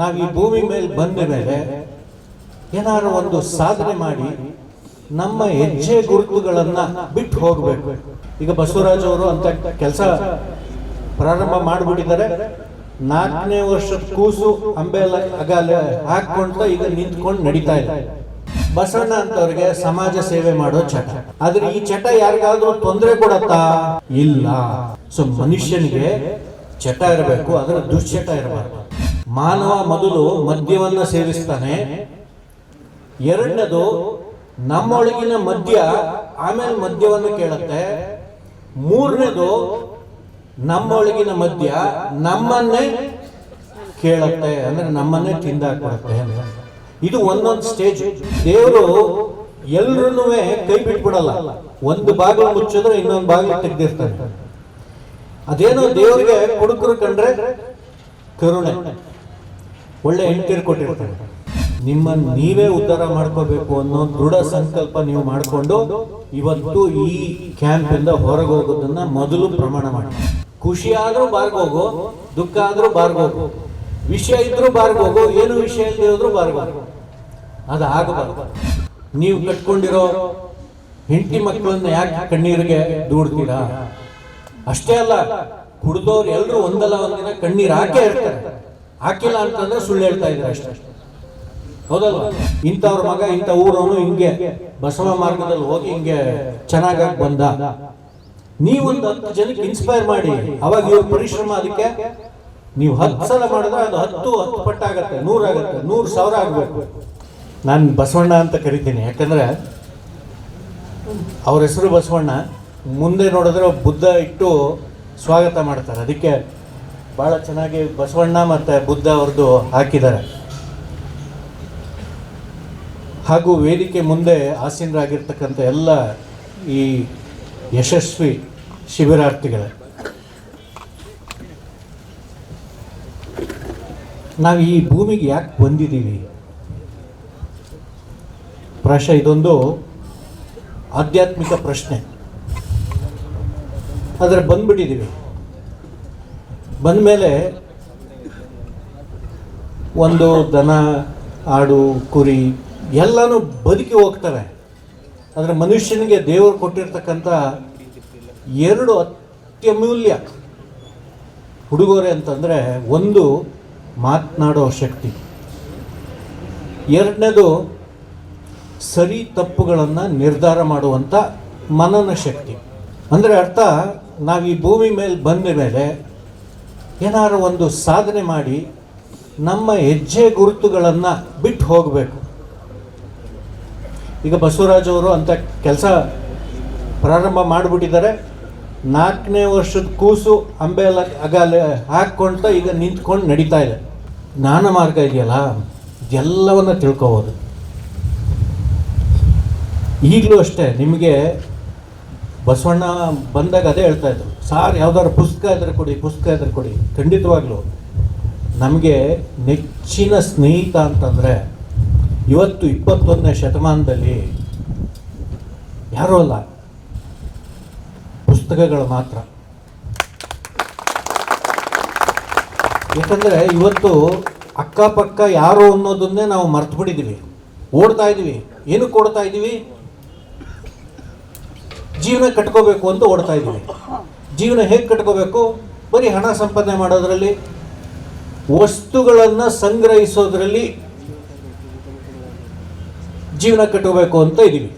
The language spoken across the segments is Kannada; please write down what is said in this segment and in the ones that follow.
ನಾವು ಈ ಭೂಮಿ ಮೇಲೆ ಬಂದ ಮೇಲೆ ಏನಾದ್ರು ಒಂದು ಸಾಧನೆ ಮಾಡಿ ನಮ್ಮ ಹೆಜ್ಜೆ ಗುರುತುಗಳನ್ನು ಬಿಟ್ಟು ಹೋಗಬೇಕು. ಈಗ ಬಸವರಾಜ್ ಅವರು ಅಂತ ಕೆಲಸ ಪ್ರಾರಂಭ ಮಾಡಿಬಿಟ್ಟಿದ್ದಾರೆ. ನಾಲ್ಕನೇ ವರ್ಷದ ಕೂಸು ಅಂಬೆಲ್ಲ ಅಗಾಲ ಹಾಕೊಂಡು ಈಗ ನಿಂತ್ಕೊಂಡು ನಡೀತಾ ಇದೆ. ಬಸವಣ್ಣ ಅಂತವ್ರಿಗೆ ಸಮಾಜ ಸೇವೆ ಮಾಡೋ ಚಟ. ಆದ್ರೆ ಈ ಚಟ ಯಾರಿಗಾದ್ರೂ ತೊಂದರೆ ಕೊಡತ್ತಾ? ಇಲ್ಲ. ಸೊ ಮನುಷ್ಯನಿಗೆ ಚಟ ಇರಬೇಕು ಅದರ ದುಶ್ಚಟ ಇರಬಾರ್ದು. ಮಾನವ ಮೊದಲು ಮದ್ಯವನ್ನ ಸೇವಿಸ್ತಾನೆ. ಎರಡನೇದು, ನಮ್ಮೊಳಗಿನ ಮದ್ಯ ಆಮೇಲೆ ಮದ್ಯವನ್ನು ಕೇಳುತ್ತೆ. ಮೂರನೇದು, ನಮ್ಮೊಳಗಿನ ಮದ್ಯ ನಮ್ಮನ್ನೇ ಕೇಳುತ್ತೆ. ಅಂದ್ರೆ ನಮ್ಮನ್ನೇ ತಿಂದ ಕೊಡುತ್ತೆ ಇದು ಒಂದೊಂದು ಸ್ಟೇಜ್ ದೇವರು ಎಲ್ರೂ ಕೈ ಬಿಟ್ಬಿಡಲ್ಲ ಒಂದು ಬಾಗಿಲು ಮುಚ್ಚಿದ್ರೆ ಇನ್ನೊಂದು ಬಾಗಿಲು ತೆಗ್ದಿರ್ತಾರೆ ಅದೇನೋ ದೇವರಿಗೆ ಕುಡುಕರು ಕಂಡ್ರೆ ಕರುಣೆ. ಒಳ್ಳೆ ಹೆಂಡತಿರು ಕೊಟ್ಟಿರ್ತಾರೆ. ನಿಮ್ಮನ್ನು ನೀವೇ ಉದ್ಧಾರ ಮಾಡ್ಕೋಬೇಕು ಅನ್ನೋ ದೃಢ ಸಂಕಲ್ಪ ನೀವು ಮಾಡಿಕೊಂಡು ಇವತ್ತು ಈ ಕ್ಯಾಂಪಿಂದ ಹೊರಗೆ ಹೋಗೋದನ್ನ ಮೊದಲು ಪ್ರಮಾಣ ಮಾಡಿ. ಖುಷಿ ಆದರೂ ಬಾರ್ಗೋಗು ದುಃಖ ಆದ್ರೂ ಬಾರ್ಗೋಗು ವಿಷಯ ಇದ್ರೂ ಬಾರ್ಗೋಗು ಏನು ವಿಷಯ ಇಲ್ಲದೆ ಹೋದ್ರೂ ಬಾರ್ಗೋಗು ಅದು ಆಗಬಾರ್ದು. ನೀವು ಕಟ್ಕೊಂಡಿರೋ ಹೆಂಡತಿ ಮಕ್ಕಳನ್ನ ಯಾಕೆ ಕಣ್ಣೀರಿಗೆ ದೂಡ್ತೀರಾ? ಅಷ್ಟೇ ಅಲ್ಲ ಕುಡ್ದವ್ರು ಎಲ್ಲರೂ ಒಂದಲ್ಲ ಒಂದಿನ ಕಣ್ಣೀರು ಹಾಕೇ ಇರ್ತಾರೆ. ಹಾಕಿಲ್ಲ ಅಂತಂದ್ರೆ ಸುಳ್ಳು ಹೇಳ್ತಾ ಇದ್ದಾರೆ ಅಷ್ಟೇ. ಹೌದಲ್ವಾ? ಇಂಥವ್ರ ಮಗ, ಇಂಥ ಊರವನು ಹಿಂಗೆ ಬಸವ ಮಾರ್ಗದಲ್ಲಿ ಹೋಗಿ ಹಿಂಗೆ ಚೆನ್ನಾಗಾಗಿ ಬಂದ. ನೀವೊಂದು ಹತ್ತು ಜನಕ್ಕೆ ಇನ್ಸ್ಪೈರ್ ಮಾಡಿ. ಅವಾಗ ಇವ್ರ ಪರಿಶ್ರಮ ಅದಕ್ಕೆ. ನೀವು ಹತ್ತು ಸಲ ಮಾಡಿದ್ರೆ ಅದು ಹತ್ತು ಹತ್ತು ಪಟ್ಟಾಗತ್ತೆ. ನೂರಾಗತ್ತೆ ನೂರು ಸಾವಿರ ಆಗಬೇಕು. ನಾನು ಬಸವಣ್ಣ ಅಂತ ಕರಿತೀನಿ. ಯಾಕಂದ್ರೆ ಅವ್ರ ಹೆಸರು ಬಸವಣ್ಣ. ಮುಂದೆ ನೋಡಿದ್ರೆ ಬುದ್ಧ ಇಟ್ಟು ಸ್ವಾಗತ ಮಾಡ್ತಾರೆ. ಅದಕ್ಕೆ ಭಾಳ ಚೆನ್ನಾಗಿ ಬಸವಣ್ಣ ಮತ್ತು ಬುದ್ಧ ಅವ್ರದ್ದು ಹಾಕಿದ್ದಾರೆ. ಹಾಗೂ ವೇದಿಕೆ ಮುಂದೆ ಆಸೀನರಾಗಿರ್ತಕ್ಕಂಥ ಎಲ್ಲ ಈ ಯಶಸ್ವಿ ಶಿಬಿರಾರ್ಥಿಗಳ. ನಾವು ಈ ಭೂಮಿಗೆ ಯಾಕೆ ಬಂದಿದ್ದೀವಿ? ಪ್ರಾಶ, ಇದೊಂದು ಆಧ್ಯಾತ್ಮಿಕ ಪ್ರಶ್ನೆ. ಆದರೆ ಬಂದ್ಬಿಟ್ಟಿದ್ದೀವಿ ಬಂದಮೇಲೆ ಒಂದು ದನ, ಆಡು, ಕುರಿ ಎಲ್ಲನೂ ಬದುಕಿ ಹೋಗ್ತವೆ. ಆದರೆ ಮನುಷ್ಯನಿಗೆ ದೇವರು ಕೊಟ್ಟಿರ್ತಕ್ಕಂಥ ಎರಡು ಅತ್ಯಮೂಲ್ಯ ಹುಡುಗೋರೆ ಅಂತಂದರೆ ಒಂದು ಮಾತನಾಡೋ ಶಕ್ತಿ. ಎರಡನೇದು ಸರಿ ತಪ್ಪುಗಳನ್ನು ನಿರ್ಧಾರ ಮಾಡುವಂಥ ಮನನ ಶಕ್ತಿ. ಅಂದರೆ ಅರ್ಥ, ನಾವು ಈ ಭೂಮಿ ಮೇಲೆ ಬಂದ ಮೇಲೆ ಏನಾದ್ರು ಒಂದು ಸಾಧನೆ ಮಾಡಿ ನಮ್ಮ ಹೆಜ್ಜೆ ಗುರುತುಗಳನ್ನು ಬಿಟ್ಟು ಹೋಗಬೇಕು. ಈಗ ಬಸವರಾಜ್ ಅವರು ಅಂತ ಕೆಲಸ ಪ್ರಾರಂಭ ಮಾಡಿಬಿಟ್ಟಿದ್ದಾರೆ. ನಾಲ್ಕನೇ ವರ್ಷದ ಕೂಸು ಅಂಬೆಲ್ಲ ಅಗಾಲೆ ಹಾಕ್ಕೊಂತ ಈಗ ನಿಂತ್ಕೊಂಡು ನಡೀತಾ ಇದೆ. ಜ್ಞಾನ ಮಾರ್ಗ ಇದೆಯಲ್ಲ, ಇದೆಲ್ಲವನ್ನ ತಿಳ್ಕೋಬೋದು. ಈಗಲೂ ಅಷ್ಟೇ ನಿಮಗೆ ಬಸವಣ್ಣ ಬಂದಾಗ ಅದೇ ಹೇಳ್ತಾ ಇದ್ರು. ಸಾರ್ ಯಾವ್ದಾದ್ರು ಪುಸ್ತಕ ಇದ್ರೆ ಕೊಡಿ, ಪುಸ್ತಕ ಇದ್ರೆ ಕೊಡಿ. ಖಂಡಿತವಾಗ್ಲೂ. ನಮಗೆ ನೆಚ್ಚಿನ ಸ್ನೇಹಿತ ಅಂತಂದರೆ ಇವತ್ತು ಇಪ್ಪತ್ತೊಂದನೇ ಶತಮಾನದಲ್ಲಿ ಯಾರೂ ಅಲ್ಲ. ಪುಸ್ತಕಗಳು ಮಾತ್ರ. ಯಾಕಂದರೆ ಇವತ್ತು ಅಕ್ಕಪಕ್ಕ ಯಾರು ಅನ್ನೋದನ್ನೇ ನಾವು ಮರ್ತು ಬಿಟ್ಟಿದ್ದೀವಿ ಓಡ್ತಾ ಇದ್ದೀವಿ ಏನಕ್ಕೆ ಓಡ್ತಾ ಇದ್ದೀವಿ ಜೀವನ ಕಟ್ಕೋಬೇಕು ಅಂತ ಓಡ್ತಾ ಇದ್ದೀವಿ ಜೀವನ ಹೇಗೆ ಕಟ್ಕೋಬೇಕು? ಬರೀ ಹಣ ಸಂಪಾದನೆ ಮಾಡೋದ್ರಲ್ಲಿ, ವಸ್ತುಗಳನ್ನು ಸಂಗ್ರಹಿಸೋದ್ರಲ್ಲಿ ಜೀವನ ಕಟ್ಟಬೇಕು ಅಂತ ಇದ್ದೀವಿ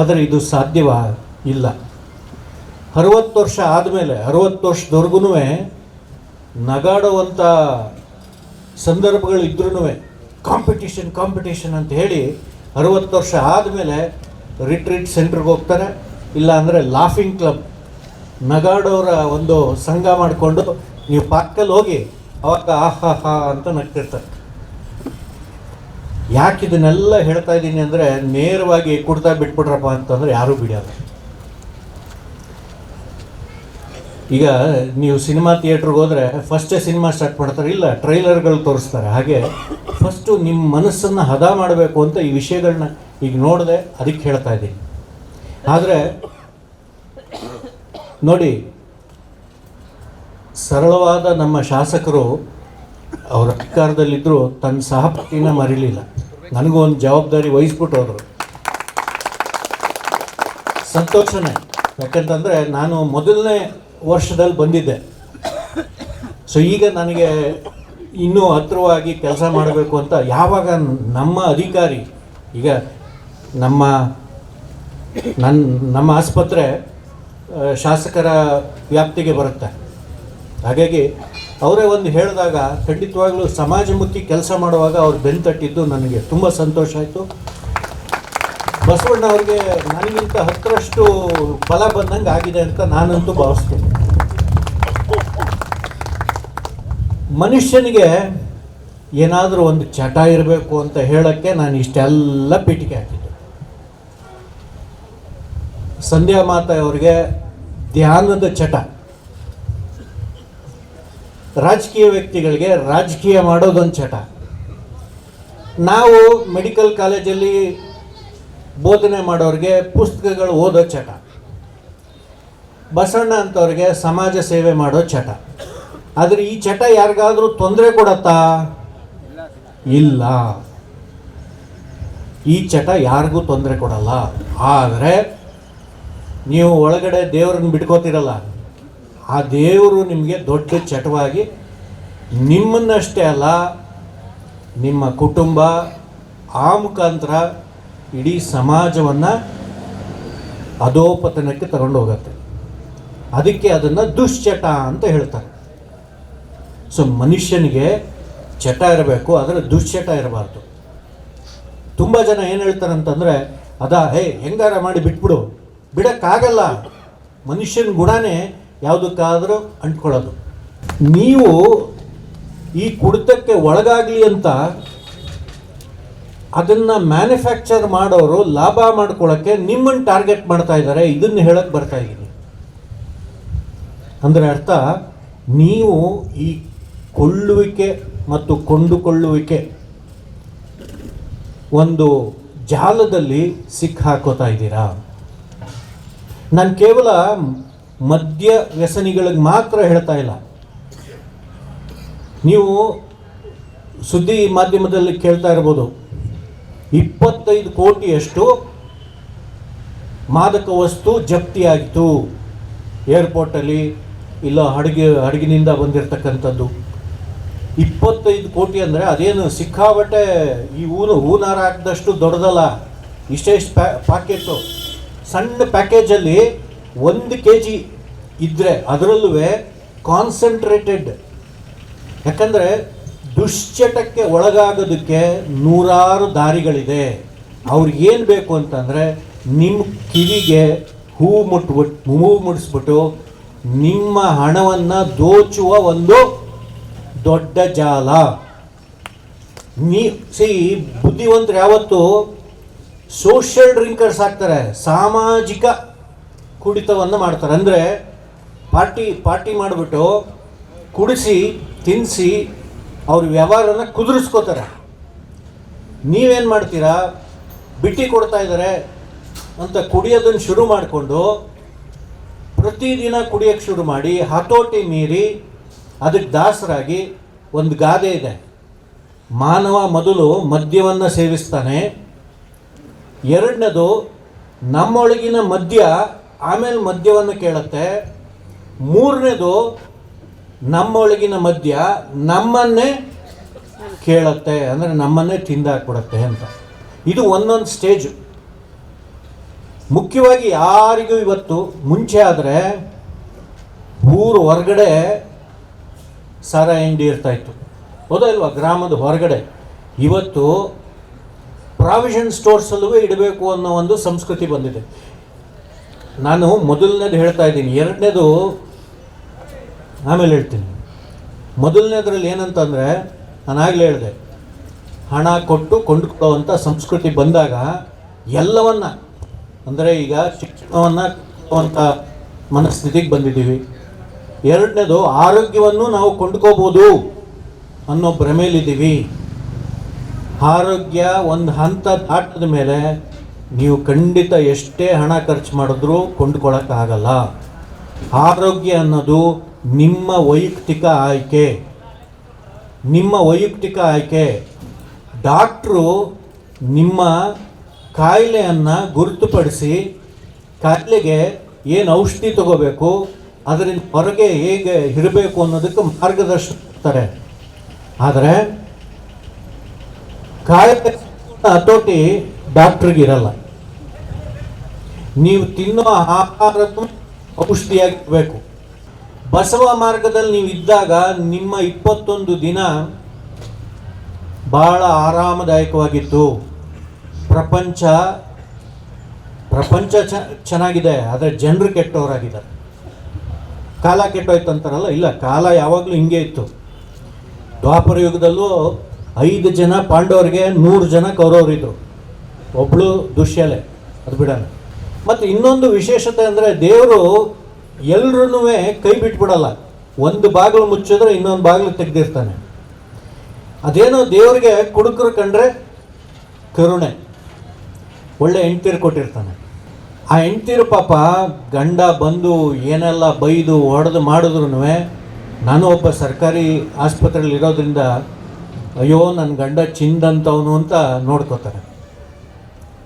ಆದರೆ ಇದು ಸಾಧ್ಯವ? ಇಲ್ಲ. ಅರವತ್ತು ವರ್ಷ ಆದಮೇಲೆ, ಅರವತ್ತು ವರ್ಷದವರೆಗೂ ನಗಾಡುವಂಥ ಸಂದರ್ಭಗಳಿದ್ರೂ ಕಾಂಪಿಟೇಷನ್ ಕಾಂಪಿಟಿಷನ್ ಅಂತ ಹೇಳಿ ಅರವತ್ತು ವರ್ಷ ಆದಮೇಲೆ ರಿಟ್ರೀಟ್ ಸೆಂಟ್ರಿಗೆ ಹೋಗ್ತಾರೆ. ಇಲ್ಲ ಅಂದರೆ ಲಾಫಿಂಗ್ ಕ್ಲಬ್ ನಗಾಡೋರ ಒಂದು ಸಂಘ ಮಾಡಿಕೊಂಡು ನೀವು ಪಾರ್ಕಲ್ಲಿ ಹೋಗಿ ಅವಾಗ ಆಹಾ ಹಾ ಅಂತ ನಗ್ತಿರ್ತಾರೆ. ಯಾಕೆ ಇದನ್ನೆಲ್ಲ ಹೇಳ್ತಾ ಇದ್ದೀನಿ ಅಂದರೆ ನೇರವಾಗಿ ಕುಡ್ತಾ ಬಿಟ್ಬಿಟ್ರಪ್ಪ ಅಂತಂದ್ರೆ ಯಾರೂ ಬಿಡಲ್ಲ. ಈಗ ನೀವು ಸಿನಿಮಾ ಥಿಯೇಟ್ರಿಗೆ ಹೋದರೆ ಫಸ್ಟೇ ಸಿನಿಮಾ ಸ್ಟಾರ್ಟ್ ಮಾಡ್ತಾರೆ, ಇಲ್ಲ ಟ್ರೈಲರ್ಗಳು ತೋರಿಸ್ತಾರೆ. ಹಾಗೆ ಫಸ್ಟು ನಿಮ್ಮ ಮನಸ್ಸನ್ನು ಹದ ಮಾಡಬೇಕು ಅಂತ ಈ ವಿಷಯಗಳನ್ನ ಈಗ ನೋಡಿದೆ ಅದಕ್ಕೆ ಹೇಳ್ತಾ ಇದ್ದೀನಿ. ಆದರೆ, ನೋಡಿ, ಸರಳವಾದ ನಮ್ಮ ಶಾಸಕರು ಅವರ ಅಧಿಕಾರದಲ್ಲಿದ್ದರೂ ತನ್ನ ಸಹಪತಿನ ಮರಿಲಿಲ್ಲ. ನನಗೂ ಒಂದು ಜವಾಬ್ದಾರಿ ವಹಿಸ್ಬಿಟ್ಟು ಹೋದರು. ಸಂತೋಷನೇ. ಯಾಕಂತಂದರೆ ನಾನು ಮೊದಲನೇ ವರ್ಷದಲ್ಲಿ ಬಂದಿದ್ದೆ. ಸೊ ಈಗ ನನಗೆ ಇನ್ನೂ ಹತ್ತಿರವಾಗಿ ಕೆಲಸ ಮಾಡಬೇಕು ಅಂತ ಯಾವಾಗ ನಮ್ಮ ಅಧಿಕಾರಿ, ಈಗ ನಮ್ಮ ನನ್ನ ನಮ್ಮ ಆಸ್ಪತ್ರೆ ಶಾಸಕರ ವ್ಯಾಪ್ತಿಗೆ ಬರುತ್ತೆ. ಹಾಗಾಗಿ ಅವರೇ ಒಂದು ಹೇಳಿದಾಗ ಖಂಡಿತವಾಗಲೂ ಸಮಾಜಮುಖಿ ಕೆಲಸ ಮಾಡುವಾಗ ಅವ್ರು ಬೆನ್ನು ತಟ್ಟಿದ್ದು ನನಗೆ ತುಂಬ ಸಂತೋಷ ಆಯಿತು. ಬಸವಣ್ಣ ಅವ್ರಿಗೆ ನನಗಿಂತ ಹತ್ತರಷ್ಟು ಫಲ ಬಂದಂಗೆ ಆಗಿದೆ ಅಂತ ನಾನಂತೂ ಭಾವಿಸ್ತೀನಿ. ಮನುಷ್ಯನಿಗೆ ಏನಾದರೂ ಒಂದು ಚಟ ಇರಬೇಕು ಅಂತ ಹೇಳೋಕ್ಕೆ ನಾನು ಇಷ್ಟೆಲ್ಲ ಪೀಠಿಕೆ ಹಾಕಿದ್ದೆ ಸಂಧ್ಯಾ ಮಾತಾ ಅವರಿಗೆ ಧ್ಯಾನದ ಚಟ. ರಾಜಕೀಯ ವ್ಯಕ್ತಿಗಳಿಗೆ ರಾಜಕೀಯ ಮಾಡೋದೊಂದು ಚಟ. ನಾವು ಮೆಡಿಕಲ್ ಕಾಲೇಜಲ್ಲಿ ಬೋಧನೆ ಮಾಡೋರಿಗೆ ಪುಸ್ತಕಗಳು ಓದೋ ಚಟ. ಬಸಣ್ಣ ಅಂತವ್ರಿಗೆ ಸಮಾಜ ಸೇವೆ ಮಾಡೋ ಚಟ. ಆದರೆ ಈ ಚಟ ಯಾರಿಗಾದರೂ ತೊಂದರೆ ಕೊಡತ್ತಾ? ಇಲ್ಲ. ಈ ಚಟ ಯಾರಿಗೂ ತೊಂದರೆ ಕೊಡಲ್ಲ. ಆದರೆ ನೀವು ಒಳಗಡೆ ದೇವರನ್ನು ಬಿಟ್ಕೋತಿರಲ್ಲ, ಆ ದೇವರು ನಿಮಗೆ ದೊಡ್ಡ ಚಟವಾಗಿ ನಿಮ್ಮನ್ನಷ್ಟೇ ಅಲ್ಲ, ನಿಮ್ಮ ಕುಟುಂಬ ಆ ಮುಖಾಂತರ ಇಡೀ ಸಮಾಜವನ್ನು ಅಧೋಪತನಕ್ಕೆ ತಗೊಂಡು ಹೋಗುತ್ತೆ. ಅದಕ್ಕೆ ಅದನ್ನು ದುಶ್ಚಟ ಅಂತ ಹೇಳ್ತಾರೆ. ಸೊ, ಮನುಷ್ಯನಿಗೆ ಚಟ ಇರಬೇಕು, ಆದರೆ ದುಶ್ಚಟ ಇರಬಾರ್ದು. ತುಂಬ ಜನ ಏನು ಹೇಳ್ತಾರೆ ಅಂತಂದರೆ ಅದ, ಹೇ, ಹೆಂಗಾರ ಮಾಡಿ ಬಿಟ್ಬಿಡು. ಬಿಡೋಕ್ಕಾಗಲ್ಲ. ಮನುಷ್ಯನ ಗುಣನೇ ಯಾವುದಕ್ಕಾದರೂ ಅಂಟ್ಕೊಳ್ಳೋದು. ನೀವು ಈ ಕುಡಿತಕ್ಕೆ ಒಳಗಾಗಲಿ ಅಂತ ಅದನ್ನು ಮ್ಯಾನುಫ್ಯಾಕ್ಚರ್ ಮಾಡೋರು ಲಾಭ ಮಾಡ್ಕೊಳ್ಳೋಕ್ಕೆ ನಿಮ್ಮನ್ನು ಟಾರ್ಗೆಟ್ ಮಾಡ್ತಾ ಇದ್ದಾರೆ. ಇದನ್ನು ಹೇಳಕ್ಕೆ ಬರ್ತಾ ಇದ್ದೀನಿ. ಅಂದರೆ ಅರ್ಥ, ನೀವು ಈ ಕೊಳ್ಳುವಿಕೆ ಮತ್ತು ಕೊಂಡುಕೊಳ್ಳುವಿಕೆ ಒಂದು ಜಾಲದಲ್ಲಿ ಸಿಕ್ಕಾಕೋತಾ ಇದ್ದೀರಾ? ನಾನು ಕೇವಲ ಮದ್ಯ ವ್ಯಸನಿಗಳಿಗೆ ಮಾತ್ರ ಹೇಳ್ತಾ ಇಲ್ಲ. ನೀವು ಸುದ್ದಿ ಮಾಧ್ಯಮದಲ್ಲಿ ಕೇಳ್ತಾ ಇರ್ಬೋದು. ಇಪ್ಪತ್ತೈದು ಕೋಟಿಯಷ್ಟು ಮಾದಕ ವಸ್ತು ಜಪ್ತಿಯಾಯಿತು ಏರ್ಪೋರ್ಟಲ್ಲಿ ಇಲ್ಲ ಹಡಗಿ ಹಡಗಿನಿಂದ ಬಂದಿರತಕ್ಕಂಥದ್ದು. ಇಪ್ಪತ್ತೈದು ಕೋಟಿ ಅಂದರೆ ಅದೇನು ಸಿಕ್ಕಾಬಟ್ಟೆ ಈ ಹೂನು ಹೂನಾರ ಹಾಕಿದಷ್ಟು ದೊಡ್ಡದಲ್ಲ. ಇಷ್ಟೇ ಇಷ್ಟು ಪ್ಯಾ ಪ್ಯಾಕೆಟು ಸಣ್ಣ ಪ್ಯಾಕೇಜಲ್ಲಿ ಒಂದು ಕೆ ಜಿ ಇದ್ದರೆ ಅದರಲ್ಲೂ ಕಾನ್ಸಂಟ್ರೇಟೆಡ್ ಯಾಕಂದರೆ ದುಶ್ಚಟಕ್ಕೆ ಒಳಗಾಗೋದಕ್ಕೆ ನೂರಾರು ದಾರಿಗಳಿದೆ. ಅವ್ರಿಗೇನು ಬೇಕು ಅಂತಂದರೆ ನಿಮ್ಮ ಕಿವಿಗೆ ಹೂ ಮುಟ್ಬಿಟ್ಟು ಹೂ ಮುಡಿಸ್ಬಿಟ್ಟು ನಿಮ್ಮ ಹಣವನ್ನು ದೋಚುವ ಒಂದು ದೊಡ್ಡ ಜಾಲ. ನೀ, ಸಿ, ಬುದ್ಧಿವಂತರು ಯಾವತ್ತು ಸೋಷಿಯಲ್ ಡ್ರಿಂಕರ್ಸ್ ಆಗ್ತಾರೆ, ಸಾಮಾಜಿಕ ಕುಡಿತವನ್ನು ಮಾಡ್ತಾರೆ. ಅಂದರೆ ಪಾರ್ಟಿ ಪಾರ್ಟಿ ಮಾಡಿಬಿಟ್ಟು ಕುಡಿಸಿ ತಿನ್ನಿಸಿ ಅವ್ರ ವ್ಯವಹಾರನ ಕುದುರಿಸ್ಕೋತಾರೆ. ನೀವೇನು ಮಾಡ್ತೀರಾ? ಬಿಟ್ಟಿ ಕೊಡ್ತಾ ಇದ್ದಾರೆ ಅಂತ ಕುಡಿಯೋದನ್ನು ಶುರು ಮಾಡಿಕೊಂಡು ಪ್ರತಿದಿನ ಕುಡಿಯೋಕ್ಕೆ ಶುರು ಮಾಡಿ, ಹತೋಟಿ ಮೀರಿ ಅದಕ್ಕೆ ದಾಸರಾಗಿ ಒಂದು ಗಾದೆ ಇದೆ. ಮಾನವ ಮೊದಲು ಮದ್ಯವನ್ನು ಸೇವಿಸ್ತಾನೆ. ಎರಡನೇದು ನಮ್ಮೊಳಗಿನ ಮದ್ಯ ಆಮೇಲೆ ಮದ್ಯವನ್ನು ಕೇಳುತ್ತೆ. ಮೂರನೇದು ನಮ್ಮೊಳಗಿನ ಮದ್ಯ ನಮ್ಮನ್ನೇ ಕೇಳುತ್ತೆ. ಅಂದರೆ ನಮ್ಮನ್ನೇ ತಿಂದಾಕ್ಬಿಡುತ್ತೆ ಅಂತ. ಇದು ಒಂದೊಂದು ಸ್ಟೇಜು. ಮುಖ್ಯವಾಗಿ ಯಾರಿಗೂ ಇವತ್ತು ಮುಂಚೆ ಆದರೆ ಊರು ಹೊರಗಡೆ ಸಾರ ಹಿಂಡಿ ಇರ್ತಾಯಿತ್ತು ಹೌದಾ ಇಲ್ವಾ? ಗ್ರಾಮದ ಹೊರಗಡೆ. ಇವತ್ತು ಪ್ರಾವಿಷನ್ ಸ್ಟೋರ್ಸಲ್ಲೂ ಇಡಬೇಕು ಅನ್ನೋ ಒಂದು ಸಂಸ್ಕೃತಿ ಬಂದಿದೆ. ನಾನು ಮೊದಲನೇದು ಹೇಳ್ತಾ ಇದ್ದೀನಿ. ಎರಡನೇದು ಆಮೇಲೆ ಹೇಳ್ತೀನಿ. ಮೊದಲನೇದ್ರಲ್ಲಿ ಏನಂತಂದರೆ, ನಾನು ಆಗಲೇ ಹೇಳಿದೆ, ಹಣ ಕೊಟ್ಟು ಕೊಂಡುಕೊಳ್ಳುವಂಥ ಸಂಸ್ಕೃತಿ ಬಂದಾಗ ಎಲ್ಲವನ್ನು, ಅಂದರೆ ಈಗ ಶಿಕ್ಷಣವನ್ನು ಕೊಡುವಂಥ ಮನಸ್ಥಿತಿಗೆ ಬಂದಿದ್ದೀವಿ. ಎರಡನೇದು ಆರೋಗ್ಯವನ್ನು ನಾವು ಕೊಂಡ್ಕೋಬೋದು ಅನ್ನೋ ಭ್ರಮೇಲಿದ್ದೀವಿ. ಆರೋಗ್ಯ ಒಂದು ಹಂತ ದಾಟದ ಮೇಲೆ ನೀವು ಖಂಡಿತ ಎಷ್ಟೇ ಹಣ ಖರ್ಚು ಮಾಡಿದ್ರೂ ಕೊಂಡ್ಕೊಳ್ಳೋಕ್ಕಾಗಲ್ಲ ಆರೋಗ್ಯ ಅನ್ನೋದು ನಿಮ್ಮ ವೈಯಕ್ತಿಕ ಆಯ್ಕೆ. ನಿಮ್ಮ ವೈಯಕ್ತಿಕ ಆಯ್ಕೆ. ಡಾಕ್ಟ್ರು ನಿಮ್ಮ ಕಾಯಿಲೆಯನ್ನು ಗುರುತುಪಡಿಸಿ ಕಾಯಿಲೆಗೆ ಏನು ಔಷಧಿ ತಗೋಬೇಕು, ಅದರಿಂದ ಹೊರಗೆ ಹೇಗೆ ಇರಬೇಕು ಅನ್ನೋದಕ್ಕೆ ಮಾರ್ಗದರ್ಶನ ಆದರೆ ಕಾಯಿಲೆ ಹತೋಟಿ ಡಾಕ್ಟ್ರಿಗೆ ಇರಲ್ಲ. ನೀವು ತಿನ್ನುವ ಆಹಾರದ್ದು ಔಷಧಿಯಾಗಿರಬೇಕು ಬಸವ ಮಾರ್ಗದಲ್ಲಿ ನೀವು ಇದ್ದಾಗ ನಿಮ್ಮ ಇಪ್ಪತ್ತೊಂದು ದಿನ ಬಹಳ ಆರಾಮದಾಯಕವಾಗಿತ್ತು. ಪ್ರಪಂಚ ಪ್ರಪಂಚ ಚೆನ್ನಾಗಿದೆ, ಆದರೆ ಜನರು ಕೆಟ್ಟವರಾಗಿದ್ದಾರೆ. ಕಾಲ ಕೆಟ್ಟೋಯ್ತು ಅಂತಾರಲ್ಲ, ಇಲ್ಲ, ಕಾಲ ಯಾವಾಗಲೂ ಹಿಂಗೆ ಇತ್ತು. ದ್ವಾಪರ ಯುಗದಲ್ಲೂ ಐದು ಜನ ಪಾಂಡವರಿಗೆ ನೂರು ಜನ ಕೌರವರಿದ್ರು. ಒಬ್ಬಳು ದುಶ್ಯಲೆ, ಅದು ಬಿಡಲ್ಲ. ಮತ್ತು ಇನ್ನೊಂದು ವಿಶೇಷತೆ ಅಂದರೆ ದೇವರು ಎಲ್ರೂ ಕೈ ಬಿಟ್ಬಿಡಲ್ಲ. ಒಂದು ಬಾಗಿಲು ಮುಚ್ಚಿದ್ರೆ ಇನ್ನೊಂದು ಬಾಗಿಲು ತೆಗೆದಿರ್ತಾನೆ. ಅದೇನೋ ದೇವರಿಗೆ ಕುಡುಕರು ಕಂಡ್ರೆ ಕರುಣೆ. ಒಳ್ಳೆ ಹೆಂಡ್ತೀರು ಕೊಟ್ಟಿರ್ತಾನೆ. ಆ ಹೆಂಡ್ತೀರು ಪಾಪ ಗಂಡ ಬಂದು ಏನೆಲ್ಲ ಬೈದು ಹೊಡೆದು ಮಾಡಿದ್ರು ನಾನು ಒಬ್ಬ ಸರ್ಕಾರಿ ಆಸ್ಪತ್ರೆಯಲ್ಲಿ ಇರೋದ್ರಿಂದ ಅಯ್ಯೋ ನನ್ನ ಗಂಡ ಚಿಂದಂತವನು ಅಂತ ನೋಡ್ಕೋತಾರೆ.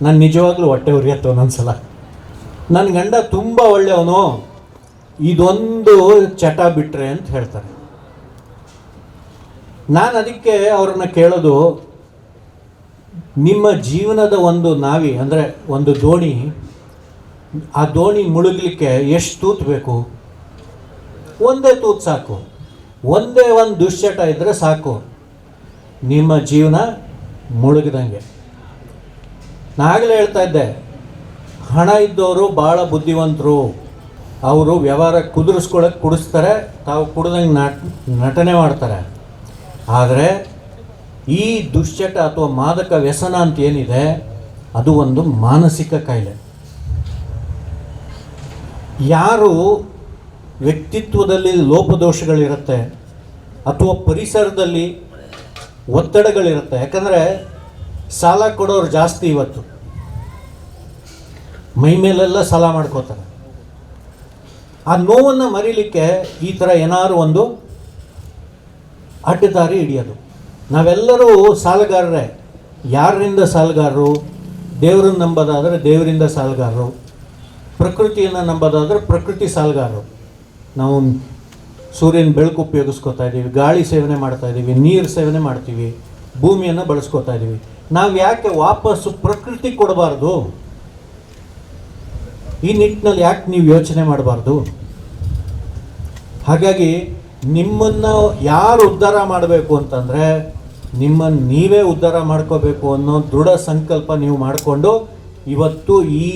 ನಾನು ನಿಜವಾಗ್ಲೂ ಹೊಟ್ಟೆ ಉರಿಯತ್ತೆ ಒಂದೊಂದ್ಸಲ. ನನ್ನ ಗಂಡ ತುಂಬ ಒಳ್ಳೆಯವನು. ಇದೊಂದು ಚಟ ಬಿಟ್ರೆ ಅಂತ ಹೇಳ್ತಾರೆ. ನಾನು ಅದಕ್ಕೆ ಅವ್ರನ್ನ ಕೇಳೋದು, ನಿಮ್ಮ ಜೀವನದ ಒಂದು ನಾವಿ, ಅಂದರೆ ಒಂದು ದೋಣಿ, ಆ ದೋಣಿ ಮುಳುಗಲಿಕ್ಕೆ ಎಷ್ಟು ತೂತು ಬೇಕು? ಒಂದೇ ತೂತು ಸಾಕು. ಒಂದೇ ಒಂದು ದುಶ್ಚಟ ಇದ್ದರೆ ಸಾಕು. ನಿಮ್ಮ ಜೀವನ ಮುಳುಗಿದಂಗೆ. ನಾಗಲೇ ಹೇಳ್ತಾ ಇದ್ದೆ, ಹಣ ಇದ್ದವರು ಭಾಳ ಬುದ್ಧಿವಂತರು. ಅವರು ವ್ಯವಹಾರ ಕುದುರಿಸ್ಕೊಳ್ಳೋಕೆ ಕುಡಿಸ್ತಾರೆ, ತಾವು ಕುಡ್ದಂಗೆ ನಟ, ನಟನೆ ಮಾಡ್ತಾರೆ. ಆದರೆ ಈ ದುಶ್ಚಟ ಅಥವಾ ಮಾದಕ ವ್ಯಸನ ಅಂತ ಏನಿದೆ, ಅದು ಒಂದು ಮಾನಸಿಕ ಕಾಯಿಲೆ. ಯಾರು ವ್ಯಕ್ತಿತ್ವದಲ್ಲಿ ಲೋಪದೋಷಗಳಿರುತ್ತೆ, ಅಥವಾ ಪರಿಸರದಲ್ಲಿ ಒತ್ತಡಗಳಿರುತ್ತೆ. ಯಾಕಂದರೆ ಸಾಲ ಕೊಡೋರು ಜಾಸ್ತಿ ಇವತ್ತು. ಮೈ ಮೇಲೆಲ್ಲ ಸಾಲ ಮಾಡ್ಕೋತಾರೆ. ಆ ನೋವನ್ನು ಮರೀಲಿಕ್ಕೆ ಈ ಥರ ಏನಾದ್ರು ಒಂದು ಅಡ್ಡದಾರಿ ಹಿಡಿಯೋದು. ನಾವೆಲ್ಲರೂ ಸಾಲಗಾರರೇ. ಯಾರಿಂದ ಸಾಲಗಾರರು? ದೇವರನ್ನ ನಂಬೋದಾದರೆ ದೇವರಿಂದ ಸಾಲಗಾರರು. ಪ್ರಕೃತಿಯನ್ನು ನಂಬೋದಾದರೆ ಪ್ರಕೃತಿ ಸಾಲಗಾರರು. ನಾವು ಸೂರ್ಯನ ಬೆಳಕು ಉಪಯೋಗಿಸ್ಕೊತಾ ಇದ್ದೀವಿ, ಗಾಳಿ ಸೇವನೆ ಮಾಡ್ತಾ ಇದ್ದೀವಿ, ನೀರು ಸೇವನೆ ಮಾಡ್ತೀವಿ, ಭೂಮಿಯನ್ನು ಬಳಸ್ಕೊತಾ ಇದ್ದೀವಿ. ನಾವು ಯಾಕೆ ವಾಪಸ್ಸು ಪ್ರಕೃತಿ ಕೊಡಬಾರ್ದು? ಈ ನಿಟ್ಟಿನಲ್ಲಿ ಯಾಕೆ ನೀವು ಯೋಚನೆ ಮಾಡಬಾರ್ದು? ಹಾಗಾಗಿ ನಿಮ್ಮನ್ನು ಯಾರು ಉದ್ಧಾರ ಮಾಡಬೇಕು ಅಂತಂದರೆ ನಿಮ್ಮನ್ನು ನೀವೇ ಉದ್ಧಾರ ಮಾಡ್ಕೋಬೇಕು ಅನ್ನೋ ದೃಢ ಸಂಕಲ್ಪ ನೀವು ಮಾಡಿಕೊಂಡು ಇವತ್ತು ಈ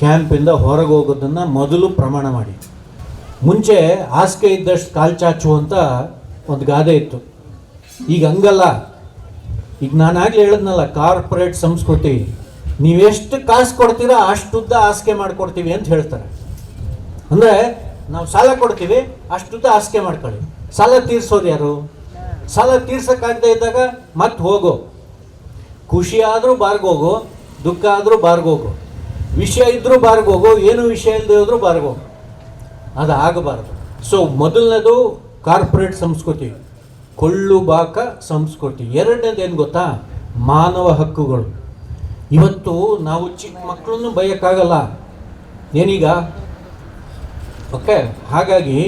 ಕ್ಯಾಂಪಿಂದ ಹೊರಗೆ ಹೋಗೋದನ್ನು ಮೊದಲು ಪ್ರಮಾಣ ಮಾಡಿ. ಮುಂಚೆ ಹಾಸಿಗೆ ಇದ್ದಷ್ಟು ಕಾಲು ಚಾಚು ಅಂತ ಒಂದು ಗಾದೆ ಇತ್ತು. ಈಗ ಹಂಗಲ್ಲ. ಈಗ ನಾನು ಆಗಲೇ ಹೇಳಿದ್ನಲ್ಲ ಕಾರ್ಪೊರೇಟ್ ಸಂಸ್ಕೃತಿ. ನೀವೆಷ್ಟು ಕಾಸು ಕೊಡ್ತೀರಾ ಅಷ್ಟುದ್ದ ಹಾಸಿಗೆ ಮಾಡಿಕೊಡ್ತೀವಿ ಅಂತ ಹೇಳ್ತಾರೆ. ಅಂದರೆ ನಾವು ಸಾಲ ಕೊಡ್ತೀವಿ, ಅಷ್ಟುದ್ದ ಹಾಸಿಗೆ ಮಾಡ್ಕೊಳ್ಳಿ. ಸಾಲ ತೀರ್ಸೋದು ಯಾರು? ಸಾಲ ತೀರ್ಸೋಕ್ಕಾಗದೇ ಇದ್ದಾಗ ಮತ್ತೆ ಹೋಗು. ಖುಷಿ ಆದರೂ ಬಾರ್ಗೋಗು ದುಃಖ ಆದರೂ ಬಾರ್ಗೋಗು ವಿಷಯ ಇದ್ದರೂ ಬಾರ್ಗೋಗು ಏನು ವಿಷಯ ಇಲ್ಲದೆ ಹೋದ್ರೂ ಬಾರ್ಗೋಗು ಅದು ಆಗಬಾರ್ದು ಸೊ ಮೊದಲನೇದು ಕಾರ್ಪೊರೇಟ್ ಸಂಸ್ಕೃತಿ. ಕೊಳ್ಳು ಬಾಕ ಸಂಸ್ಕೃತಿ. ಎರಡನೇದು ಏನು ಗೊತ್ತಾ? ಮಾನವ ಹಕ್ಕುಗಳು. ಇವತ್ತು ನಾವು ಚಿಕ್ಕ ಮಕ್ಕಳನ್ನು ಬಯಕ್ಕಾಗಲ್ಲ. ಏನೀಗ? ಓಕೆ, ಹಾಗಾಗಿ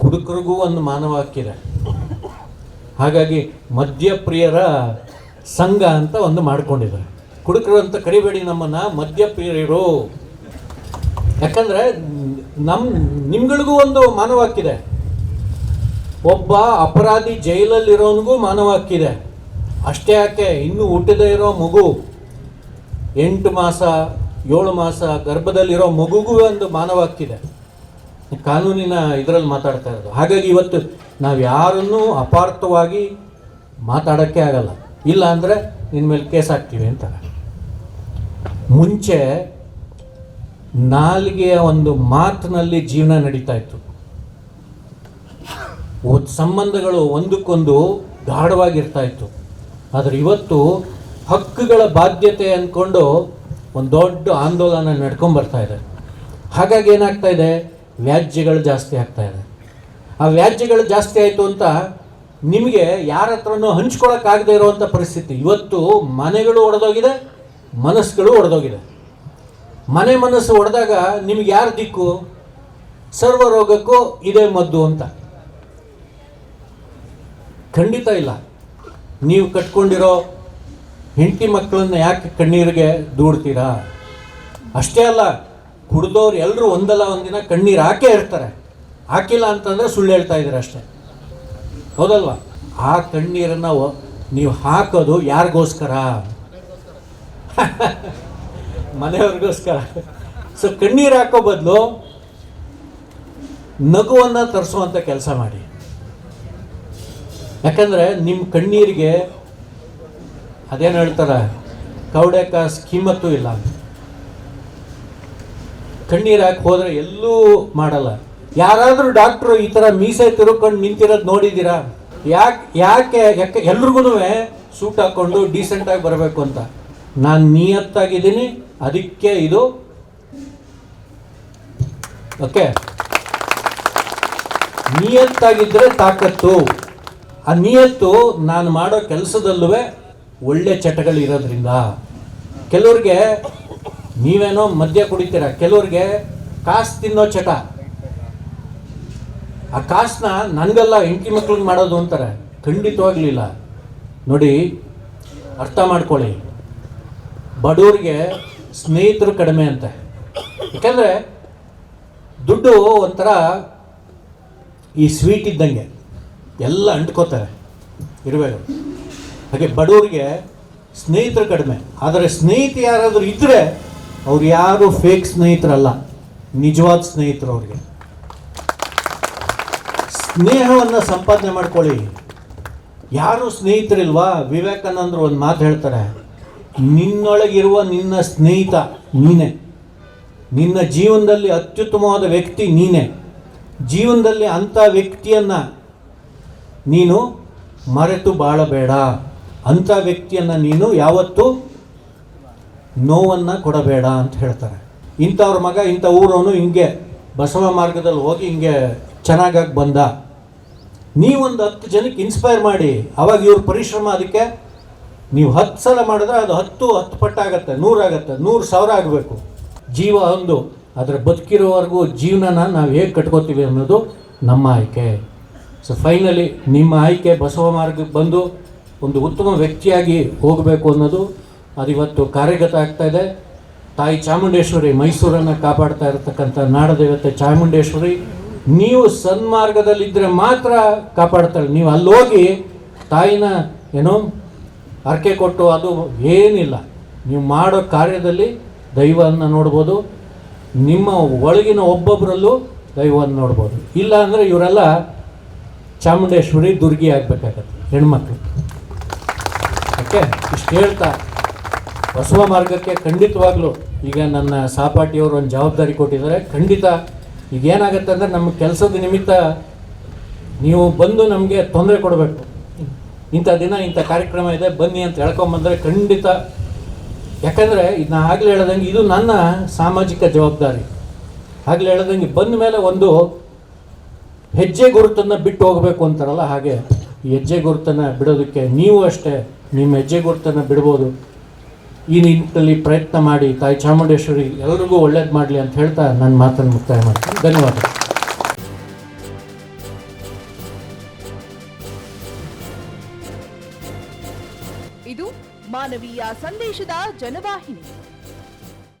ಕುಡುಕರಿಗೂ ಒಂದು ಮಾನವ ಹಕ್ಕಿದೆ. ಹಾಗಾಗಿ ಮದ್ಯಪ್ರಿಯರ ಸಂಘ ಅಂತ ಒಂದು ಮಾಡ್ಕೊಂಡಿದ್ದಾರೆ. ಕುಡುಕರು ಅಂತ ಕರಿಬೇಡಿ ನಮ್ಮನ್ನು ಮದ್ಯಪ್ರಿಯರು ಯಾಕಂದ್ರೆ ನಮ್ ನಿಮ್ಗಳಿಗೂ ಒಂದು ಮಾನವ ಹಕ್ಕಿದೆ ಒಬ್ಬ ಅಪರಾಧಿ ಜೈಲಲ್ಲಿರೋನಿಗೂ ಮಾನವ ಹಕ್ಕಿದೆ ಅಷ್ಟೇ ಯಾಕೆ, ಇನ್ನು ಹುಟ್ಟದೇ ಇರೋ ಮಗು, ಎಂಟು ಮಾಸ, ಏಳು ಮಾಸ ಗರ್ಭದಲ್ಲಿರೋ ಮಗುಗೂ ಒಂದು ಮಾನವ ಹಕ್ಕಿದೆ ಕಾನೂನಿನ ಇದರಲ್ಲಿ ಮಾತಾಡ್ತಾ ಇರೋದು. ಹಾಗಾಗಿ ಇವತ್ತು ನಾವು ಯಾರನ್ನೂ ಅಪಾರ್ಥವಾಗಿ ಮಾತಾಡೋಕ್ಕೆ ಆಗಲ್ಲ. ಇಲ್ಲ ಅಂದರೆ ನಿನ್ನ ಮೇಲೆ ಕೇಸ್ ಹಾಕ್ತೀವಿ ಅಂತಾರೆ. ಮುಂಚೆ ನಾಲಿಗೆಯ ಒಂದು ಮಾತಿನಲ್ಲಿ ಜೀವನ ನಡೀತಾ ಇತ್ತು. ಸಂಬಂಧಗಳು ಒಂದಕ್ಕೊಂದು ಗಾಢವಾಗಿರ್ತಾ ಇತ್ತು. ಆದರೆ ಇವತ್ತು ಹಕ್ಕುಗಳ ಬಾಧ್ಯತೆ ಅಂದ್ಕೊಂಡು ಒಂದು ದೊಡ್ಡ ಆಂದೋಲನ ನಡ್ಕೊಂಬರ್ತಾ ಇದೆ. ಹಾಗಾಗಿ ಏನಾಗ್ತಾ ಇದೆ? ವ್ಯಾಜ್ಯಗಳು ಜಾಸ್ತಿ ಆಗ್ತಾ ಇದೆ. ಆ ವ್ಯಾಜ್ಯಗಳು ಜಾಸ್ತಿ ಆಯಿತು ಅಂತ ನಿಮಗೆ ಯಾರ ಹತ್ರನೂ ಹಂಚ್ಕೊಳಕ್ಕಾಗದೇ ಇರುವಂಥ ಪರಿಸ್ಥಿತಿ. ಇವತ್ತು ಮನೆಗಳು ಒಡೆದೋಗಿದೆ, ಮನಸ್ಸುಗಳು ಒಡೆದೋಗಿದೆ. ಮನೆ ಮನಸ್ಸು ಹೊಡೆದಾಗ ನಿಮ್ಗೆ ಯಾರು ದಿಕ್ಕು? ಸರ್ವ ರೋಗಕ್ಕೂ ಇದೇ ಮದ್ದು ಅಂತ. ಖಂಡಿತ ಇಲ್ಲ. ನೀವು ಕಟ್ಕೊಂಡಿರೋ ಹೆಂಡತಿ ಮಕ್ಕಳನ್ನ ಯಾಕೆ ಕಣ್ಣೀರಿಗೆ ದೂಡ್ತೀರಾ? ಅಷ್ಟೇ ಅಲ್ಲ ಕುಡ್ದವ್ರು ಎಲ್ಲರೂ ಒಂದಲ್ಲ ಒಂದಿನ ಕಣ್ಣೀರು ಹಾಕೇ ಇರ್ತಾರೆ. ಹಾಕಿಲ್ಲ ಅಂತಂದರೆ ಸುಳ್ಳು ಹೇಳ್ತಾ ಇದ್ದಾರೆ ಅಷ್ಟೇ. ಹೌದಲ್ವಾ? ಆ ಕಣ್ಣೀರನ್ನು ನೀವು ಹಾಕೋದು ಯಾರಿಗೋಸ್ಕರ? ಮನೆಯವ್ರಿಗೋಸ್ಕರ. ಸೊ ಕಣ್ಣೀರು ಹಾಕೋ ಬದಲು ನಗುವನ್ನು ತರಿಸುವಂಥ ಕೆಲಸ ಮಾಡಿ. ಯಾಕಂದರೆ ನಿಮ್ಮ ಕಣ್ಣೀರಿಗೆ ಅದೇನು ಹೇಳ್ತಾರೆ? ಕೌಡೆಕ ಸ್ಕೀಮತ್ತೂ ಇಲ್ಲ. ಕಣ್ಣೀರು ಹಾಕಿ ಹೋದರೆ ಎಲ್ಲೂ ಮಾಡಲ್ಲ. ಯಾರಾದರೂ ಡಾಕ್ಟ್ರು ಈ ಥರ ಮೀಸೆ ತಿರುಕೊಂಡು ನಿಂತಿರೋದು ನೋಡಿದ್ದೀರಾ? ಯಾಕೆ ಯಾಕೆ ಯಾಕೆ ಎಲ್ರಿಗೂ ಸೂಟ್ ಹಾಕ್ಕೊಂಡು ಡೀಸೆಂಟಾಗಿ ಬರಬೇಕು ಅಂತ. ನಾನು ನಿಯತ್ತಾಗಿದ್ದೀನಿ. ಅದಕ್ಕೆ ಇದು ಓಕೆ. ನಿಯತ್ತಾಗಿದ್ದರೆ ತಾಕತ್ತು. ಆ ನಿಯತ್ತು ನಾನು ಮಾಡೋ ಕೆಲಸದಲ್ಲೂ ಒಳ್ಳೆ ಚಟಗಳಿರೋದ್ರಿಂದ ಕೆಲವ್ರಿಗೆ ನೀವೇನೋ ಮದ್ಯ ಕುಡಿತೀರ, ಕೆಲವ್ರಿಗೆ ಕಾಸು ತಿನ್ನೋ ಚಟ. ಆ ಕಾಸನ್ನ ನನಗೆಲ್ಲ ಹೆಂಡತಿ ಮಕ್ಳಿಗೆ ಮಾಡೋದು ಅಂತಾರೆ, ಖಂಡಿತವಾಗ್ಲಿಲ್ಲ. ನೋಡಿ, ಅರ್ಥ ಮಾಡ್ಕೊಳ್ಳಿ. ಬಡವ್ರಿಗೆ ಸ್ನೇಹಿತರು ಕಡಿಮೆ ಅಂತೆ. ಯಾಕಂದರೆ ದುಡ್ಡು ಒಂಥರ ಈ ಸ್ವೀಟ್ ಇದ್ದಂಗೆ. ಎಲ್ಲ ಅಂಟ್ಕೋತಾರೆ ಇರಬೇಕು ಹಾಗೆ ಬಡವರಿಗೆ ಸ್ನೇಹಿತರು ಕಡಿಮೆ. ಆದರೆ ಸ್ನೇಹಿತ ಯಾರಾದರೂ ಇದ್ದರೆ ಅವ್ರು ಯಾರು ಫೇಕ್ ಸ್ನೇಹಿತರಲ್ಲ. ನಿಜವಾದ ಸ್ನೇಹಿತರು ಅವ್ರಿಗೆ. ಸ್ನೇಹವನ್ನು ಸಂಪಾದನೆ ಮಾಡ್ಕೊಳ್ಳಿ. ಯಾರು ಸ್ನೇಹಿತರಿಲ್ವಾ? ವಿವೇಕಾನಂದರು ಒಂದು ಮಾತು ಹೇಳ್ತಾರೆ. ನಿನ್ನೊಳಗಿರುವ ನಿನ್ನ ಸ್ನೇಹಿತ ನೀನೇ. ನಿನ್ನ ಜೀವನದಲ್ಲಿ ಅತ್ಯುತ್ತಮವಾದ ವ್ಯಕ್ತಿ ನೀನೇ. ಜೀವನದಲ್ಲಿ ಅಂಥ ವ್ಯಕ್ತಿಯನ್ನು ನೀನು ಮರೆತು ಬಾಳಬೇಡ. ಅಂಥ ವ್ಯಕ್ತಿಯನ್ನು ನೀನು ಯಾವತ್ತೂ ನೋವನ್ನು ಕೊಡಬೇಡ ಅಂತ ಹೇಳ್ತಾರೆ. ಇಂಥವ್ರ ಮಗ, ಇಂಥ ಊರವನು ಹಿಂಗೆ ಬಸವ ಮಾರ್ಗದಲ್ಲಿ ಹೋಗಿ ಹಿಂಗೆ ಚೆನ್ನಾಗಾಗಿ ಬಂದ. ನೀವೊಂದು ಹತ್ತು ಜನಕ್ಕೆ ಇನ್ಸ್ಪೈರ್ ಮಾಡಿ. ಅವಾಗ ಇವ್ರ ಪರಿಶ್ರಮ ಅದಕ್ಕೆ ನೀವು ಹತ್ತು ಸಲ ಮಾಡಿದ್ರೆ ಅದು ಹತ್ತು ಹತ್ತು ಪಟ್ಟಾಗತ್ತೆ ನೂರಾಗತ್ತೆ ನೂರು ಸಾವಿರ ಆಗಬೇಕು. ಜೀವ ಒಂದು ಅದರ ಬದುಕಿರೋವರೆಗೂ ಜೀವನನ ನಾವು ಹೇಗೆ ಕಟ್ಕೋತೀವಿ ಅನ್ನೋದು ನಮ್ಮ ಆಯ್ಕೆ. ಸೊ ಫೈನಲಿ ನಿಮ್ಮ ಆಯ್ಕೆ ಬಸವ ಮಾರ್ಗಕ್ಕೆ ಬಂದು ಒಂದು ಉತ್ತಮ ವ್ಯಕ್ತಿಯಾಗಿ ಹೋಗಬೇಕು ಅನ್ನೋದು ಅದಿವತ್ತು ಕಾರ್ಯಗತ ಆಗ್ತಾ ಇದೆ. ತಾಯಿ ಚಾಮುಂಡೇಶ್ವರಿ ಮೈಸೂರನ್ನು ಕಾಪಾಡ್ತಾ ಇರತಕ್ಕಂಥ ನಾಡದೇವತೆ ಚಾಮುಂಡೇಶ್ವರಿ ನೀವು ಸನ್ಮಾರ್ಗದಲ್ಲಿದ್ದರೆ ಮಾತ್ರ ಕಾಪಾಡ್ತಾಳೆ. ನೀವು ಅಲ್ಲೋಗಿ ತಾಯಿನ ಏನೋ ಹರಕೆ ಕೊಟ್ಟು ಅದು ಏನಿಲ್ಲ. ನೀವು ಮಾಡೋ ಕಾರ್ಯದಲ್ಲಿ ದೈವವನ್ನು ನೋಡ್ಬೋದು. ನಿಮ್ಮ ಒಳಗಿನ ಒಬ್ಬೊಬ್ಬರಲ್ಲೂ ದೈವವನ್ನು ನೋಡ್ಬೋದು. ಇಲ್ಲ ಅಂದರೆ ಇವರೆಲ್ಲ ಚಾಮುಂಡೇಶ್ವರಿ ದುರ್ಗಿ ಆಗಬೇಕಾಗತ್ತೆ, ಹೆಣ್ಮಕ್ಳು. ಓಕೆ? ಇಷ್ಟು ಹೇಳ್ತಾ. ಬಸವ ಮಾರ್ಗಕ್ಕೆ ಖಂಡಿತವಾಗ್ಲೂ ಈಗ ನನ್ನ ಸಹಪಾಠಿಯವರು ಒಂದು ಜವಾಬ್ದಾರಿ ಕೊಟ್ಟಿದ್ದಾರೆ. ಖಂಡಿತ ಈಗ ಏನಾಗುತ್ತೆ ಅಂದರೆ ನಮ್ಮ ಕೆಲಸದ ನಿಮಿತ್ತ ನೀವು ಬಂದು ನಮಗೆ ತೊಂದರೆ ಕೊಡಬೇಕು. ಇಂಥ ದಿನ, ಇಂಥ ಕಾರ್ಯಕ್ರಮ ಇದೆ, ಬನ್ನಿ ಅಂತ ಹೇಳ್ಕೊಂಬಂದರೆ ಖಂಡಿತ. ಯಾಕಂದರೆ ಇದನ್ನ ಆಗಲೇ ಹೇಳ್ದಂಗೆ ಇದು ನನ್ನ ಸಾಮಾಜಿಕ ಜವಾಬ್ದಾರಿ. ಆಗಲೇ ಹೇಳ್ದಂಗೆ ಬಂದ ಮೇಲೆ ಒಂದು ಹೆಜ್ಜೆ ಗುರುತನ್ನು ಬಿಟ್ಟು ಹೋಗಬೇಕು ಅಂತಾರಲ್ಲ, ಹಾಗೆ ಹೆಜ್ಜೆ ಗುರುತನ್ನು ಬಿಡೋದಕ್ಕೆ ನೀವು ಅಷ್ಟೇ ನಿಮ್ಮ ಹೆಜ್ಜೆ ಗುರುತನ್ನು ಬಿಡ್ಬೋದು. ಈ ನಿಟ್ಟಿನಲ್ಲಿ ಪ್ರಯತ್ನ ಮಾಡಿ ತಾಯಿ ಚಾಮುಂಡೇಶ್ವರಿ ಎಲ್ಲರಿಗೂ ಒಳ್ಳೇದು ಮಾಡಲಿ ಅಂತ ಹೇಳ್ತಾ ನನ್ನ ಮಾತನ್ನು ಮುಕ್ತಾಯ ಮಾಡ್ತೀನಿ. ಧನ್ಯವಾದ ಸಂದೇಶದ ಜನವಾಹಿನಿ.